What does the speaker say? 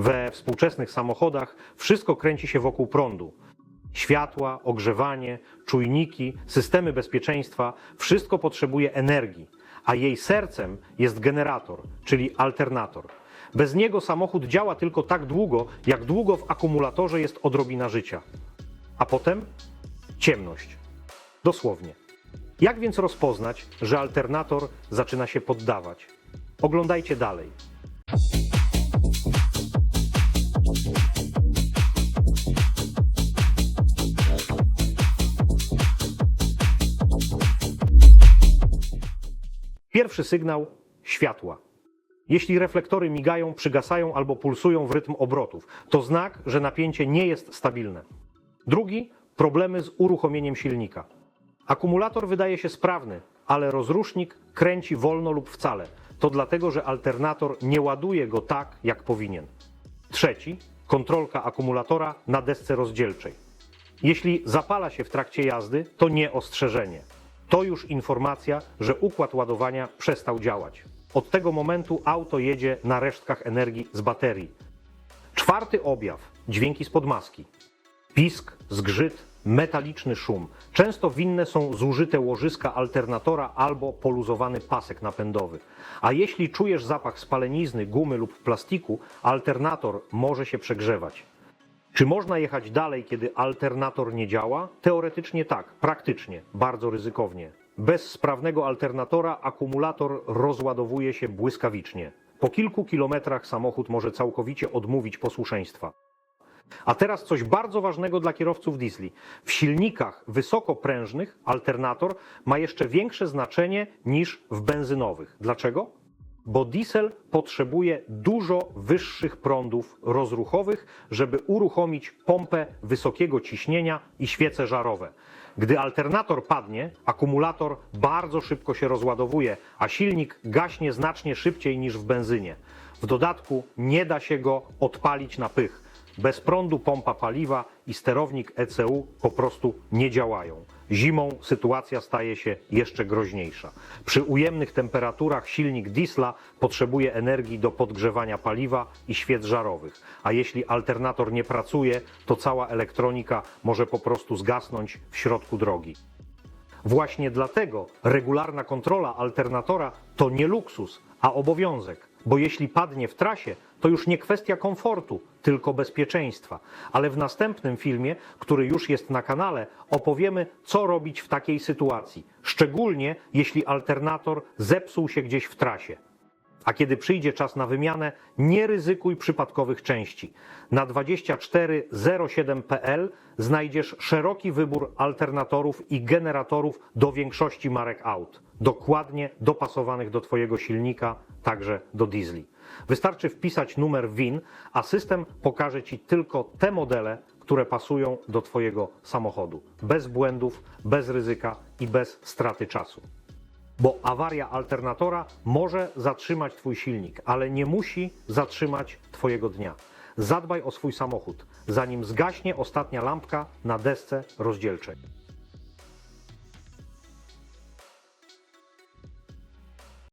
We współczesnych samochodach wszystko kręci się wokół prądu. Światła, ogrzewanie, czujniki, systemy bezpieczeństwa wszystko potrzebuje energii, a jej sercem jest generator, czyli alternator. Bez niego samochód działa tylko tak długo, jak długo w akumulatorze jest odrobina życia. A potem ciemność. Dosłownie. Jak więc rozpoznać, że alternator zaczyna się poddawać? Oglądajcie dalej. Pierwszy sygnał światła. Jeśli reflektory migają, przygasają albo pulsują w rytm obrotów, to znak, że napięcie nie jest stabilne. Drugi problemy z uruchomieniem silnika. Akumulator wydaje się sprawny, ale rozrusznik kręci wolno lub wcale. To dlatego, że alternator nie ładuje go tak, jak powinien. Trzeci kontrolka akumulatora na desce rozdzielczej. Jeśli zapala się w trakcie jazdy, to nie ostrzeżenie. To już informacja, że układ ładowania przestał działać. Od tego momentu auto jedzie na resztkach energii z baterii. Czwarty objaw dźwięki spod maski. Pisk, zgrzyt, metaliczny szum. Często winne są zużyte łożyska alternatora albo poluzowany pasek napędowy. A jeśli czujesz zapach spalenizny, gumy lub plastiku, alternator może się przegrzewać. Czy można jechać dalej, kiedy alternator nie działa? Teoretycznie tak, praktycznie bardzo ryzykownie. Bez sprawnego alternatora akumulator rozładowuje się błyskawicznie. Po kilku kilometrach samochód może całkowicie odmówić posłuszeństwa. A teraz coś bardzo ważnego dla kierowców diesli. W silnikach wysokoprężnych alternator ma jeszcze większe znaczenie niż w benzynowych. Dlaczego? Bo diesel potrzebuje dużo wyższych prądów rozruchowych, żeby uruchomić pompę wysokiego ciśnienia i świece żarowe. Gdy alternator padnie, akumulator bardzo szybko się rozładowuje, a silnik gaśnie znacznie szybciej niż w benzynie. W dodatku nie da się go odpalić na pych. Bez prądu pompa paliwa i sterownik ECU po prostu nie działają. Zimą sytuacja staje się jeszcze groźniejsza. Przy ujemnych temperaturach silnik diesla potrzebuje energii do podgrzewania paliwa i świec żarowych, a jeśli alternator nie pracuje, to cała elektronika może po prostu zgasnąć w środku drogi. Właśnie dlatego regularna kontrola alternatora to nie luksus, a obowiązek, bo jeśli padnie w trasie, to już nie kwestia komfortu, tylko bezpieczeństwa. Ale w następnym filmie, który już jest na kanale, opowiemy, co robić w takiej sytuacji, szczególnie jeśli alternator zepsuł się gdzieś w trasie. A kiedy przyjdzie czas na wymianę, nie ryzykuj przypadkowych części. Na 2407.pl znajdziesz szeroki wybór alternatorów i generatorów do większości marek aut, dokładnie dopasowanych do Twojego silnika, także do diesli. Wystarczy wpisać numer WIN, a system pokaże Ci tylko te modele, które pasują do Twojego samochodu. Bez błędów, bez ryzyka i bez straty czasu bo awaria alternatora może zatrzymać Twój silnik, ale nie musi zatrzymać Twojego dnia. Zadbaj o swój samochód, zanim zgaśnie ostatnia lampka na desce rozdzielczej.